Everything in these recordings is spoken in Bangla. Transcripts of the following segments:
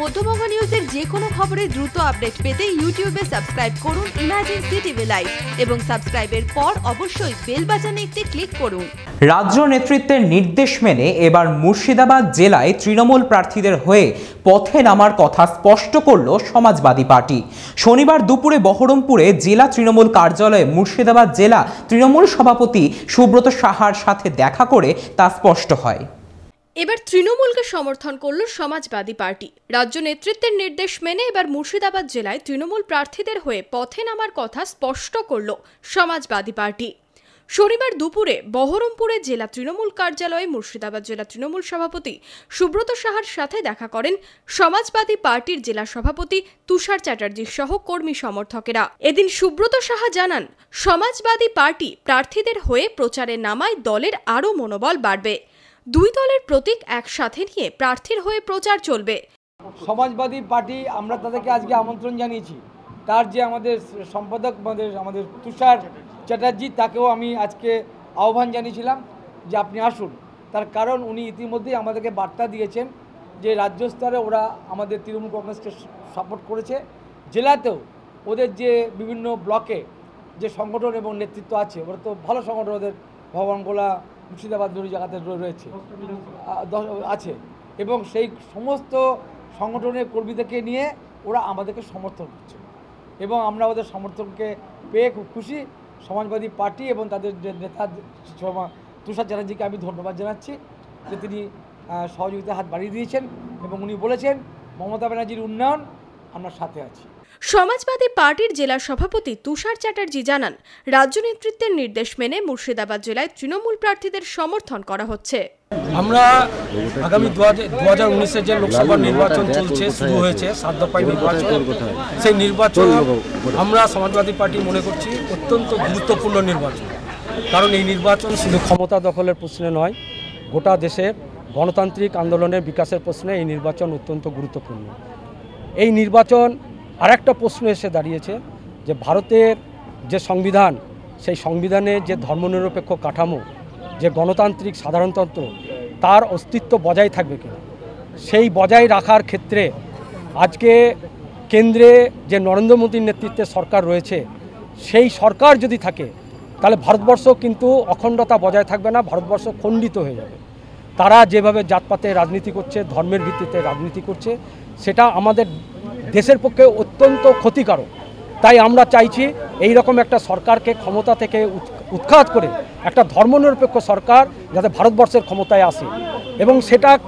মধ্যবঙ্গ নিউজের যে কোনো খবরের দ্রুত আপডেট পেতে ইউটিউবে সাবস্ক্রাইব করুন ইমাজিন সিটিভি লাইভ এবং সাবস্ক্রাইবের পর অবশ্যই বেল বাজানে একটি ক্লিক করুন। রাজ্য নেতৃত্বের নির্দেশ মেনে এবার মুর্শিদাবাদ জেলায় তৃণমূল প্রার্থীদের হয়ে পথে নামার কথা স্পষ্ট করল সমাজবাদী পার্টি। শনিবার দুপুরে বহরমপুরে জেলা তৃণমূল কার্যালয়ে মুর্শিদাবাদ জেলা তৃণমূল সভাপতি সুব্রত সাহার সাথে দেখা করে তা স্পষ্ট হয়। এবার তৃণমূলকে সমর্থন করল সমাজবাদী পার্টি। রাজ্য নেতৃত্বের নির্দেশ মেনে এবার মুর্শিদাবাদ জেলায় তৃণমূল প্রার্থীদের হয়ে পথে নামার কথা স্পষ্ট করল সমাজবাদী পার্টি। শনিবার দুপুরে বহরমপুরে জেলা তৃণমূল কার্যালয়ে মুর্শিদাবাদ জেলা তৃণমূল সভাপতি সুব্রত সাহার সাথে দেখা করেন সমাজবাদী পার্টির জেলা সভাপতি তুষার চ্যাটার্জি সহ কর্মী সমর্থকেরা। এদিন সুব্রত সাহা জানান, সমাজবাদী পার্টি প্রার্থীদের হয়ে প্রচারে নামায় দলের আরও মনোবল বাড়বে। দুই দলের প্রতীক একসাথে নিয়ে প্রার্থীর হয়ে প্রচার চলবে। সমাজবাদী পার্টি আমরা তাদেরকে আজকে আমন্ত্রণ জানিয়েছি। তার যে আমাদের সম্পাদক আমাদের আমাদের তুষার চ্যাটার্জি, তাকেও আমি আজকে আহ্বান জানিয়েছিলাম যে আপনি আসুন। তার কারণ উনি ইতিমধ্যেই আমাদেরকে বার্তা দিয়েছেন যে রাজ্য স্তরে ওরা আমাদের তৃণমূল কংগ্রেসকে সাপোর্ট করেছে। জেলাতেও ওদের যে বিভিন্ন ব্লকে যে সংগঠন এবং নেতৃত্ব আছে, ওরা তো ভালো সংগঠন, ওদের ভবনগোলা মুর্শিদাবাদ দুই জায়গাতে রয়েছে। আছে। এবং সেই সমস্ত সংগঠনের কর্মীদেরকে নিয়ে ওরা আমাদেরকে সমর্থন করছে। এবং আমরা ওদের সমর্থনকে পেয়ে খুব খুশি। সমাজবাদী পার্টি এবং তাদের নেতা তুষার চ্যাটার্জিকে আমি ধন্যবাদ জানাচ্ছি যে তিনি সহযোগিতার হাত বাড়িয়ে দিয়েছেন এবং উনি বলেছেন, মমতা ব্যানার্জির উন্নয়ন আমরা সাথে আছি। সমাজবাদী পার্টির জেলা সভাপতি তুষার চ্যাটার্জি জানান রাজ্য নেতৃত্বের নির্দেশ মেনে মুর্শিদাবাদ জেলায় তৃণমূল প্রার্থীদের সমর্থন করা হচ্ছে। আমরা আগামী দু হাজার উনিশের যে লোকসভা নির্বাচন চলছে শুরু হয়েছে সাত দফায় নির্বাচন সেই নির্বাচন আমরা সমাজবাদী পার্টি মনে করছি অত্যন্ত গুরুত্বপূর্ণ নির্বাচন। কারণ এই নির্বাচন শুধু ক্ষমতা দখলের প্রশ্নে নয় গোটা দেশের গণতান্ত্রিক আন্দোলনের বিকাশের প্রশ্নে এই নির্বাচন অত্যন্ত গুরুত্বপূর্ণ। এই নির্বাচন আরেকটা প্রশ্ন এসে দাঁড়িয়েছে যে ভারতের যে সংবিধান, সেই সংবিধানে যে ধর্মনিরপেক্ষ কাঠামো, যে গণতান্ত্রিক সাধারণতন্ত্র, তার অস্তিত্ব বজায় থাকবে কিনা? সেই বজায় রাখার ক্ষেত্রে আজকে কেন্দ্রে যে নরেন্দ্র মোদীর নেতৃত্বে সরকার রয়েছে, সেই সরকার যদি থাকে, তাহলে ভারতবর্ষ কিন্তু অখণ্ডতা বজায় থাকবে না, ভারতবর্ষ খণ্ডিত হয়ে যাবে। তারা যেভাবে জাতপাতে রাজনীতি করছে, ধর্মের ভিত্তিতে রাজনীতি করছে, সেটা আমাদের দেশের পক্ষে অত্যন্ত ক্ষতিকারক। তাই আমরা চাইছি এই রকম একটা সরকারকে ক্ষমতা থেকে উৎ- উৎখাত করে একটা ধর্মনিরপেক্ষ সরকার যাতে ভারতবর্ষের ক্ষমতায় আসে। এবং সেটা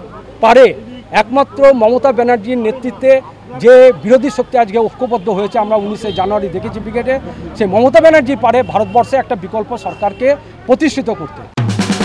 পারে একমাত্র মমতা ব্যানার্জির নেতৃত্বে যে বিরোধী শক্তি আজকে ঐক্যবদ্ধ হয়েছে, আমরা উনিশে জানুয়ারি দেখেছি ব্রিগেডে সেই মমতা ব্যানার্জি পারে ভারতবর্ষে একটা বিকল্প সরকারকে প্রতিষ্ঠিত করতে।